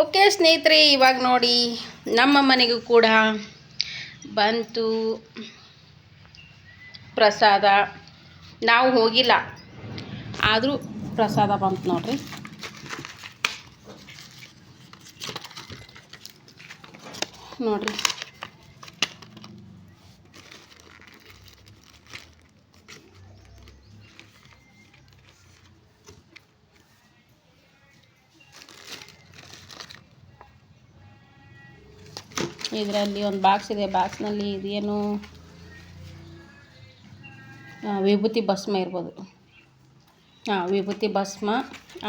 Okay ಸ್ನೇಹಿತರೆ, ಇವಾಗ ನೋಡಿ ನಮ್ಮ ಮನೆಗೂ ಕೂಡ ಬಂತು ಪ್ರಸಾದ. ನಾವು ಹೋಗಿಲ್ಲ, ಆದರೂ ಪ್ರಸಾದ ಬಂತು ನೋಡ್ರಿ. ನೋಡ್ರಿ. ಇದರಲ್ಲಿ ಒಂದು ಬಾಕ್ಸ್ ಇದೆ. ಬಾಕ್ಸ್ನಲ್ಲಿ ಇದೇನು ವಿಭೂತಿ ಭಸ್ಮ ಇರ್ಬೋದು. ಹಾಂ ವಿಭೂತಿ ಭಸ್ಮ,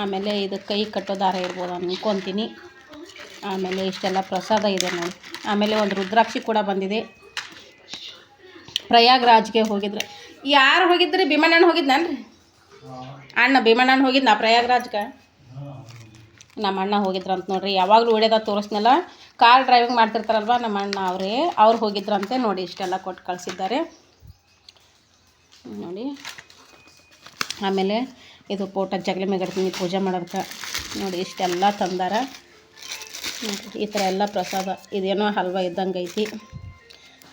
ಆಮೇಲೆ ಇದು ಕೈ ಕಟ್ಟೋ ದಾರ ಇರ್ಬೋದು. ಅಂದ್ಕೊತೀನಿ ಆಮೇಲೆ ಇಷ್ಟೆಲ್ಲ ಪ್ರಸಾದ ಇದೆ ನೋಡಿ. ಆಮೇಲೆ ಒಂದು ರುದ್ರಾಕ್ಷಿ ಕೂಡ ಬಂದಿದೆ. ಪ್ರಯಾಗ್ರಾಜ್ಗೆ ಹೋಗಿದ್ರೆ. ಯಾರು ಹೋಗಿದ್ರಿ? ಭೀಮಣ್ಣನ ಹೋಗಿದ್ನನ್ರಿ? ಅಣ್ಣ ಭೀಮಣ್ಣನ ಹೋಗಿದ್ನ ಪ್ರಯಾಗ್ರಾಜ್ಗೆ? ನಮ್ಮ ಅಣ್ಣ ಹೋಗಿದ್ರಂತ ನೋಡ್ರಿ. ಯಾವಾಗಲೂ ವಿಡಿಯೋದಾಗ ತೋರಿಸ್ನಲ್ಲ. ಕಾರ್ ಡ್ರೈವಿಂಗ್ ಮಾಡ್ತಿರ್ತಾರಲ್ವ ನಮ್ಮ ಅಣ್ಣ ಅವರೇ, ಅವ್ರು ಹೋಗಿದ್ರಂತೆ ನೋಡಿ, ಇಷ್ಟೆಲ್ಲ ಕೊಟ್ಟು ಕಳಿಸಿದ್ದಾರೆ. ನೋಡಿ. ಆಮೇಲೆ ಇದು ಪೋಟ ಜಗಲಿ ಮೇಗಡ್ತೀನಿ ಪೂಜೆ ಮಾಡೋದಕ್ಕೆ. ನೋಡಿ, ಇಷ್ಟೆಲ್ಲ ತಂದಾರ. ಈ ಥರ ಎಲ್ಲ ಪ್ರಸಾದ. ಇದೇನೋ ಹಲ್ವ ಇದ್ದಂಗೆ ಐತಿ.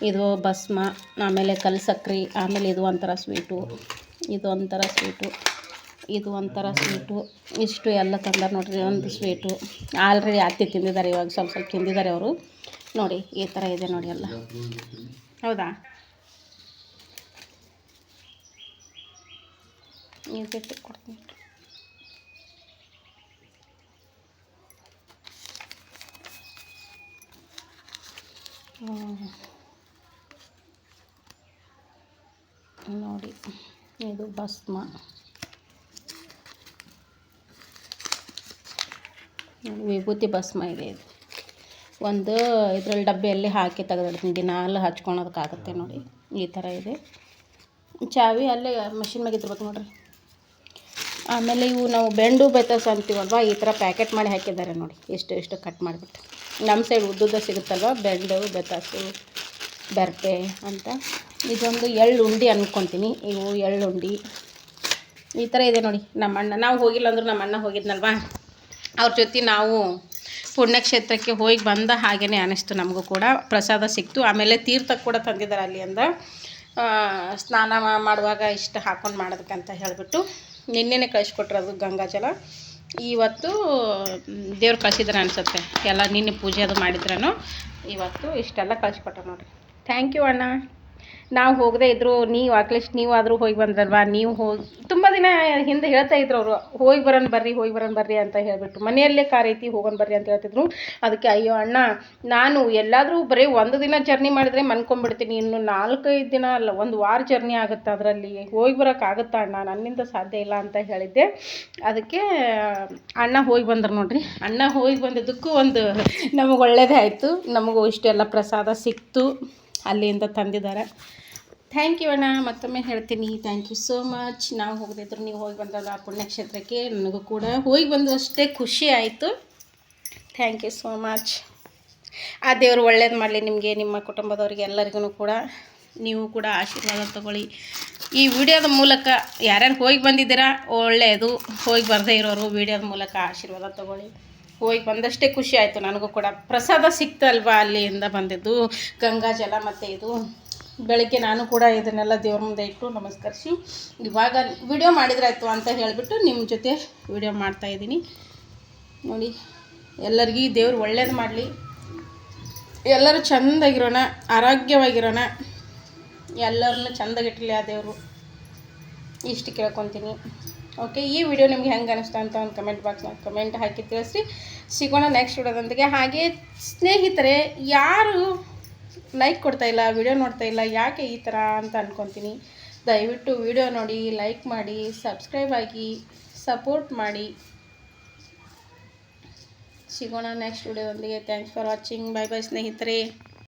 ಇದು ಭಸ್ಮ, ಆಮೇಲೆ ಕಲ್ ಸಕ್ರೆ, ಆಮೇಲೆ ಇದು ಒಂಥರ ಸ್ವೀಟು ಇದು ಒಂಥರ ಸ್ವೀಟು ಇದು ಒಂಥರ ಸ್ವೀಟು ಇಷ್ಟು ಎಲ್ಲ ತಂದಾರ ನೋಡಿರಿ, ಒಂದು ಸ್ವೀಟು ಆಲ್ರೆಡಿ ಅತ್ತಿ ತಿಂದಿದ್ದಾರೆ ಇವಾಗ ಸ್ವಲ್ಪ ಸ್ವಲ್ಪ ತಿಂದಿದ್ದಾರೆ ಅವರು. ನೋಡಿ, ಈ ಥರ ಇದೆ ನೋಡಿ ಎಲ್ಲ. ಹೌದಾ? ನೀವು ಕೊಡ್ತೀನಿ. ನೋಡಿ, ಇದು ಭಸ್ಮ. ವಿಭೂತಿ ಭಸ್ಮ ಇದೆ ಇದು. ಒಂದು ಇದರಲ್ಲಿ ಡಬ್ಬಿಯಲ್ಲಿ ಹಾಕಿ ತೆಗೆದಿಡ್ತೀನಿ. ದಿನಾಲು ಹಚ್ಕೊಳೋದಕ್ಕಾಗುತ್ತೆ ನೋಡಿ. ಈ ಥರ ಇದೆ. ಚಾವಿ ಅಲ್ಲೇ ಮಷಿನ್ ಮ್ಯಾಗೆ ಇದ್ರಬೇಕು ನೋಡ್ರಿ. ಆಮೇಲೆ ಇವು ನಾವು ಬೆಂಡು ಬೆತಸ್ ಅಂತೀವಲ್ವ, ಈ ಥರ ಪ್ಯಾಕೆಟ್ ಮಾಡಿ ಹಾಕಿದ್ದಾರೆ ನೋಡಿ. ಎಷ್ಟು ಇಷ್ಟು ಕಟ್ ಮಾಡಿಬಿಟ್ಟು. ನಮ್ಮ ಸೈಡ್ ಉದ್ದುದ್ದ ಸಿಗುತ್ತಲ್ವ? ಬೆಂಡು, ಬೆತ್ತಸು, ಬೆರ್ತೆ ಅಂತ. ಇದೊಂದು ಎಳ್ಳು ಉಂಡಿ ಅನ್ಕೊತೀನಿ. ಇವು ಎಳ್ಳುಂಡಿ. ಈ ಥರ ಇದೆ ನೋಡಿ. ನಮ್ಮ ಅಣ್ಣ, ನಾವು ಹೋಗಿಲ್ಲ ಅಂದರೂ ನಮ್ಮ ಅಣ್ಣ ಹೋಗಿದ್ನಲ್ವಾ? ಅವ್ರ ಜೊತೆ ನಾವು ಪುಣ್ಯಕ್ಷೇತ್ರಕ್ಕೆ ಹೋಗಿ ಬಂದ ಹಾಗೇ ಅನ್ನಿಸ್ತು ನಮಗೂ ಕೂಡ. ಪ್ರಸಾದ ಸಿಕ್ತು. ಆಮೇಲೆ ತೀರ್ಥ ಕೂಡ ತಂದಿದ್ದಾರೆ ಅಲ್ಲಿ ಅಂದ ಸ್ನಾನ ಮಾಡುವಾಗ ಇಷ್ಟು ಹಾಕೊಂಡು ಮಾಡೋದಕ್ಕಂತ ಹೇಳಿಬಿಟ್ಟು ನಿನ್ನೆನೆ ಕಳಿಸ್ಕೊಟ್ರು ಅದು ಗಂಗಾಜಲ ಇವತ್ತು ದೇವ್ರು ಕಳಿಸಿದ್ರೆ ಅನಿಸುತ್ತೆ. ಎಲ್ಲ ನಿನ್ನೆ ಪೂಜೆ ಅದು ಮಾಡಿದ್ರೂ ಇವತ್ತು ಇಷ್ಟೆಲ್ಲ ಕಳಿಸ್ಕೊಟ್ರು ನೋಡಿರಿ. ಥ್ಯಾಂಕ್ ಯು ಅಣ್ಣ. ನಾವು ಹೋಗದೆ ಇದ್ರು, ನೀವು ಅಟ್ಲೀಸ್ಟ್ ನೀವು ಆದರೂ ಹೋಗಿ ಬಂದ್ರಲ್ವಾ? ನೀವು ಹೋಗಿ ತುಂಬ ದಿನ ಹಿಂದೆ ಹೇಳ್ತಾ ಇದ್ರು ಅವರು, ಹೋಗಿ ಬರೋಣ ಬರ್ರಿ, ಹೋಗಿ ಬರೋಣ ಬರ್ರಿ ಅಂತ ಹೇಳಿಬಿಟ್ಟು. ಮನೆಯಲ್ಲೇ ಕಾರ್ ಐತಿ ಹೋಗೋಣ ಬರ್ರಿ ಅಂತ ಹೇಳ್ತಿದ್ರು. ಅದಕ್ಕೆ ಅಯ್ಯೋ ಅಣ್ಣ, ನಾನು ಎಲ್ಲಾದರೂ ಬರೀ ಒಂದು ದಿನ ಜರ್ನಿ ಮಾಡಿದರೆ ಮನ್ಕೊಂಡ್ಬಿಡ್ತೀನಿ. ಇನ್ನು ನಾಲ್ಕೈದು ದಿನ ಅಲ್ಲ, ಒಂದು ವಾರ ಜರ್ನಿ ಆಗುತ್ತೆ ಅದರಲ್ಲಿ. ಹೋಗಿ ಬರೋಕ್ಕಾಗುತ್ತಾ ಅಣ್ಣ? ನನ್ನಿಂದ ಸಾಧ್ಯ ಇಲ್ಲ ಅಂತ ಹೇಳಿದ್ದೆ. ಅದಕ್ಕೆ, ಅಣ್ಣ ಹೋಗಿ ಬಂದ್ರು ನೋಡ್ರಿ. ಅಣ್ಣ ಹೋಗಿ ಬಂದಿದ್ದಕ್ಕೂ ಒಂದು ನಮಗೆ ಒಳ್ಳೆಯದೇ ಆಯಿತು. ನಮಗೂ ಇಷ್ಟೆಲ್ಲ ಪ್ರಸಾದ ಸಿಕ್ತು. ಅಲ್ಲಿಂದ ತಂದಿದ್ದಾರೆ. ಥ್ಯಾಂಕ್ ಯು ಅಣ್ಣ, ಮತ್ತೊಮ್ಮೆ ಹೇಳ್ತೀನಿ. ಥ್ಯಾಂಕ್ ಯು ಸೋ ಮಚ್ ನಾವು ಹೋಗದಿದ್ರು ನೀವು ಹೋಗಿ ಬಂದಲ್ಲ ಆ ಪುಣ್ಯಕ್ಷೇತ್ರಕ್ಕೆ, ನನಗೂ ಕೂಡ ಹೋಗಿ ಬಂದು ಅಷ್ಟೇ ಖುಷಿ ಆಯಿತು. ಥ್ಯಾಂಕ್ ಯು ಸೋ ಮಚ್ ಆ ದೇವರು ಒಳ್ಳೇದು ಮಾಡಲಿ ನಿಮಗೆ, ನಿಮ್ಮ ಕುಟುಂಬದವರಿಗೆ ಎಲ್ಲರಿಗೂ ಕೂಡ. ನೀವು ಕೂಡ ಆಶೀರ್ವಾದ ತಗೊಳ್ಳಿ. ಈ ವಿಡಿಯೋದ ಮೂಲಕ ಯಾರ್ಯಾರು ಹೋಗಿ ಬಂದಿದ್ದೀರಾ ಒಳ್ಳೆಯದು ಹೋಗಿ ಬರದೇ ಇರೋರು ವಿಡಿಯೋದ ಮೂಲಕ ಆಶೀರ್ವಾದ ತಗೊಳ್ಳಿ. ಹೋಗಿ ಬಂದಷ್ಟೇ ಖುಷಿ ಆಯಿತು. ನನಗೂ ಕೂಡ ಪ್ರಸಾದ ಸಿಕ್ತಲ್ವಾ ಅಲ್ಲಿಯಿಂದ ಬಂದಿದ್ದು? ಗಂಗಾ ಜಲ ಮತ್ತು ಇದು. ಬೆಳಗ್ಗೆ ನಾನು ಕೂಡ ಇದನ್ನೆಲ್ಲ ದೇವ್ರ ಮುಂದೆ ಇಟ್ಟು ನಮಸ್ಕರಿಸಿ. ಇವಾಗ ವಿಡಿಯೋ ಮಾಡಿದ್ರಾಯ್ತು ಅಂತ ಹೇಳಿಬಿಟ್ಟು ನಿಮ್ಮ ಜೊತೆ ವಿಡಿಯೋ ಮಾಡ್ತಾಯಿದ್ದೀನಿ ನೋಡಿ, ಎಲ್ಲರಿಗೂ ದೇವ್ರು ಒಳ್ಳೇದು ಮಾಡಲಿ. ಎಲ್ಲರೂ ಚೆಂದಾಗಿರೋಣ, ಆರೋಗ್ಯವಾಗಿರೋಣ. ಎಲ್ಲರನ್ನೂ ಚೆಂದಾಗಿಟ್ಟಿರಲಿ ಆ ದೇವರು. ಇಷ್ಟು ಕೇಳ್ಕೊತೀನಿ. ಓಕೆ ಈ ವಿಡಿಯೋ ನಿಮ್ಗೆ ಹೆಂಗೆ ಅನಿಸ್ತಾ ಅಂತ ಒಂದು ಕಮೆಂಟ್ ಬಾಕ್ಸ್ನ ಕಮೆಂಟ್ ಹಾಕಿ ತಿಳಿಸಿ ಸಿಗೋಣ ನೆಕ್ಸ್ಟ್ ವಿಡಿಯೋದೊಂದಿಗೆ ಹಾಗೆ ಸ್ನೇಹಿತರೆ, ಯಾರು ಲೈಕ್ ಕೊಡ್ತಾ ಇಲ್ಲ ವಿಡಿಯೋ ನೋಡ್ತಾ ಇಲ್ಲ, ಯಾಕೆ ಈ ಥರ ಅಂತ ಅಂದ್ಕೊತೀನಿ ದಯವಿಟ್ಟು ವಿಡಿಯೋ ನೋಡಿ ಲೈಕ್ ಮಾಡಿ ಸಬ್ಸ್ಕ್ರೈಬ್ ಆಗಿ ಸಪೋರ್ಟ್ ಮಾಡಿ. ಸಿಗೋಣ next ವಿಡಿಯೋದೊಂದಿಗೆ thanks for watching bye bye ಸ್ನೇಹಿತರೆ.